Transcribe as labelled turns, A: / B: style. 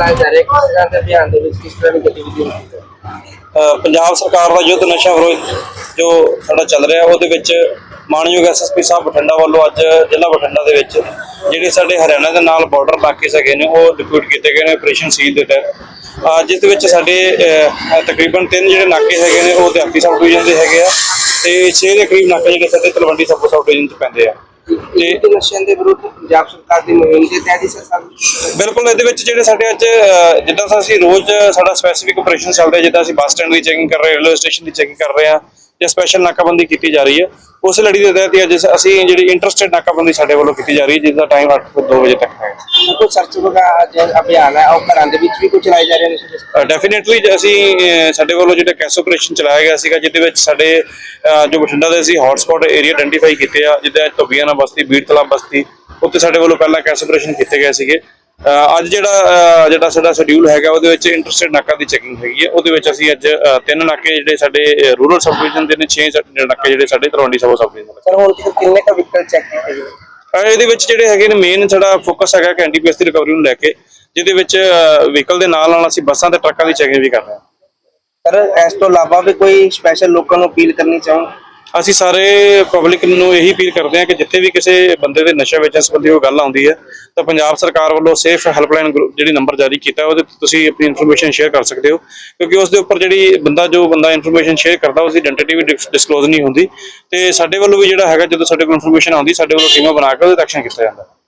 A: ਚਲਾਇਆ ਜਾ ਰਿਹਾ ਕਿਸ ਤਰ੍ਹਾਂ ਦੇ ਅਭਿਆਨ ਦੇ ਵਿੱਚ ਕਿਸ ਤਰ੍ਹਾਂ ਦੀ ਗਤੀਵਿਧੀ ਹੁੰਦੀ ਹੈ?
B: ਅ, ਪੰਜਾਬ ਸਰਕਾਰ ਦਾ ਯੁੱਧ ਨਸ਼ਾ ਵਿਰੋਧ ਜੋ ਸਾਡਾ ਚੱਲ ਰਿਹਾ ਉਹਦੇ ਵਿੱਚ ਮਾਨਯੋਗ ਐਸਐਸਪੀ ਸਾਹਿਬ ਬਠਿੰਡਾ ਵੱਲੋਂ ਅੱਜ ਜ਼ਿਲ੍ਹਾ ਬਠਿੰਡਾ ਦੇ ਵਿੱਚ ਜਿਹੜੇ ਸਾਡੇ ਹਰਿਆਣਾ ਦੇ ਨਾਲ ਬਾਰਡਰ ਇਲਾਕੇ ਹੈਗੇ ਨੇ ਉਹ ਡਿਪਿਊਟ ਕੀਤੇ ਗਏ ਨੇ ਆਪਰੇਸ਼ਨ ਸੀਲ ਦੇ ਤਹਿਤ। ਅ, ਜਿਸ ਦੇ ਵਿੱਚ ਸਾਡੇ ਅ, ਤਕਰੀਬਨ ਤਿੰਨ ਜਿਹੜੇ ਨਾਕੇ ਹੈਗੇ ਨੇ ਉਹ ਦਿਹਾਤੀ ਸਬ ਡਿਵੀਜ਼ਨ ਦੇ ਹੈਗੇ ਆ। ਤੇ 6 ਦੇ ਕਰੀਬ ਨਾਕੇ ਜਿਹੜੇ ਸਾਡੇ ਤਲਵੰਡੀ ਸਬ ਸਬ ਡਿਵੀਜ਼ਨ ਚ ਪੈਂਦੇ ਆ।
A: ਤੇ ਨਸ਼ਿਆਂ ਦੇ ਵਿਰੁੱਧ ਪੰਜਾਬ ਸਰਕਾਰ ਦੀ ਮੁਹਿੰਮ ਦੇ ਤਹਿਤ ਹੀ ਸਰ
B: ਬਿਲਕੁਲ ਇਹਦੇ ਵਿੱਚ ਜਿਹੜੇ ਸਾਡੇ ਅੱਜ ਅ, ਜਿੱਦਾਂ ਅਸੀਂ ਰੋਜ਼ ਸਾਡਾ ਸਪੈਸੀਫਿਕ ਆਪਰੇਸ਼ਨ ਚੱਲ ਰਿਹਾ ਜਿੱਦਾਂ ਅਸੀਂ ਬੱਸ ਸਟੈਂਡ ਦੀ ਚੈਕਿੰਗ ਕਰ ਰਹੇ ਰੇਲਵੇ ਸਟੇਸ਼ਨ ਦੀ ਚੈਕਿੰਗ ਕਰ ਰਹੇ ਹਾਂ ਜਾਂ ਸਪੈਸ਼ਲ ਨਾਕਾਬੰਦੀ ਕੀਤੀ ਜਾ ਰਹੀ ਹੈ। ਉਸ ਲੜੀ ਦੇ ਤਹਿਤ ਅੱਜ ਅਸੀਂ ਜਿਹੜੀ ਇੰਟਰਸਟਿਡ ਨਾਕਾਬੰਦੀ ਸਾਡੇ ਵੱਲੋਂ ਕੀਤੀ ਜਾ ਰਹੀ ਹੈ ਜਿਸ ਦਾ ਟਾਈਮ 8 ਤੋਂ 2 ਵਜੇ ਤੱਕ ਹੈ।
A: ਕੋਈ ਸਰਚ ਵਗਾ ਜੋ ਅਭਿਆਨ ਹੈ ਉਹ ਘਰਾਂ ਦੇ ਵਿੱਚ ਵੀ ਕੋਈ ਚਲਾਏ ਜਾ ਰਹੇ ਨੇ
B: ਡੈਫੀਨਿਟਲੀ ਅਸੀਂ ਸਾਡੇ ਵੱਲੋਂ ਜਿਹੜਾ ਕੈਸ ਆਪਰੇਸ਼ਨ ਚਲਾਇਆ ਗਿਆ ਸੀਗਾ ਜਿਹਦੇ ਵਿੱਚ ਸਾਡੇ ਜੋ ਬਠਿੰਡਾ ਦੇ ਅਸੀਂ ਹੌਟਸਪੌਟ ਏਰੀਆ ਆਇਡੈਂਟੀਫਾਈ ਕੀਤੇ ਆ ਜਿੱਦਾਂ ਧੋਬੀਆਣਾ ਬਸਤੀ ਬੀੜ ਬਸਤੀ ਉੱਥੇ ਸਾਡੇ ਵੱਲੋਂ ਪਹਿਲਾਂ ਕੈਸ ਆਪਰੇਸ਼ਨ ਕੀਤੇ ਗਏ ਸੀਗੇ। ਅੱਜ ਜਿਹੜਾ ਜਿਹੜਾ ਸਾਡਾ ਸ਼ਡਿਊਲ ਹੈਗਾ ਉਹਦੇ ਵਿੱਚ ਇੰਟਰਸਟਿਡ ਨਾਕਾ ਦੀ ਚੈਕਿੰਗ ਹੈਗੀ ਹੈ। ਉਹਦੇ ਵਿੱਚ ਅਸੀਂ ਅੱਜ ਤਿੰਨ ਨਾਕੇ ਜਿਹੜੇ ਸਾਡੇ ਰੂਰਲ ਸਬ ਡਿਵੀਜ਼ਨ ਦੇ ਨੇ 6 ਨਾਕੇ ਜਿਹੜੇ ਸਾਡੇ Talwandi sub subdivision
A: sir ਹੁਣ ਤੱਕ ਕਿੰਨੇ ਕ ਵਹੀਕਲ ਚੈੱਕ ਕੀਤੇ ਗਏ?
B: ਇਹਦੇ ਵਿੱਚ ਜਿਹੜੇ ਹੈਗੇ ਨੇ ਮੇਨ ਸਾਡਾ ਫੋਕਸ ਹੈਗਾ ਕਿ ਐਨਡੀਪੀਐਸ ਦੀ ਰਿਕਵਰੀ ਨੂੰ ਲੈ ਕੇ ਜਿਹਦੇ ਵਿੱਚ ਵਹੀਕਲ ਦੇ ਨਾਲ ਨਾਲ ਅਸੀਂ ਬੱਸਾਂ ਤੇ ਟਰੱਕਾਂ ਦੀ ਚੈਕਿੰਗ ਵੀ ਕਰ ਰਹੇ ਹਾਂ।
A: ਸਰ ਇਸ ਤੋਂ ਇਲਾਵਾ ਵੀ ਕੋਈ ਸਪੈਸ਼ਲ ਲੋਕਾਂ ਨੂੰ ਅਪੀਲ ਕਰਨੀ ਚਾਹੋ
B: ਅਸੀਂ ਸਾਰੇ ਪਬਲਿਕ ਨੂੰ ਇਹੀ ਅਪੀਲ ਕਰਦੇ ਹਾਂ ਕਿ ਜਿੱਥੇ ਵੀ ਕਿਸੇ ਬੰਦੇ ਦੇ ਨਸ਼ਾ ਵੇਚਣ ਸੰਬੰਧੀ ਕੋਈ ਗੱਲ ਆਉਂਦੀ ਹੈ, ਤਾਂ ਪੰਜਾਬ ਸਰਕਾਰ ਵੱਲੋਂ ਸੇਫ ਹੈਲਪਲਾਈਨ ਜਿਹੜੀ ਨੰਬਰ ਜਾਰੀ ਕੀਤਾ, ਉਹਦੇ ਤੇ ਤੁਸੀਂ ਆਪਣੀ ਇਨਫੋਰਮੇਸ਼ਨ ਸ਼ੇਅਰ ਕਰ ਸਕਦੇ ਹੋ। ਕਿਉਂਕਿ ਉਸ ਦੇ ਉੱਪਰ ਜਿਹੜੀ ਬੰਦਾ, ਜੋ ਬੰਦਾ ਇਨਫੋਰਮੇਸ਼ਨ ਸ਼ੇਅਰ ਕਰਦਾ, ਉਸ ਦੀ ਆਇਡੈਂਟੀ ਵੀ ਡਿਸਕਲੋਜ਼ ਨਹੀਂ ਹੁੰਦੀ। ਤੇ ਸਾਡੇ ਵੱਲੋਂ ਵੀ ਜਿਹੜਾ ਹੈਗਾ, ਜਦੋਂ ਸਾਡੇ ਕੋਲ ਇਨਫੋਰਮੇਸ਼ਨ ਆਉਂਦੀ, ਸਾਡੇ ਵੱਲੋਂ ਟੀਮਾਂ ਬਣਾ ਕੇ ਉਹਦੇ ਐਕਸ਼ਨ ਕੀਤਾ ਜਾਂਦਾ।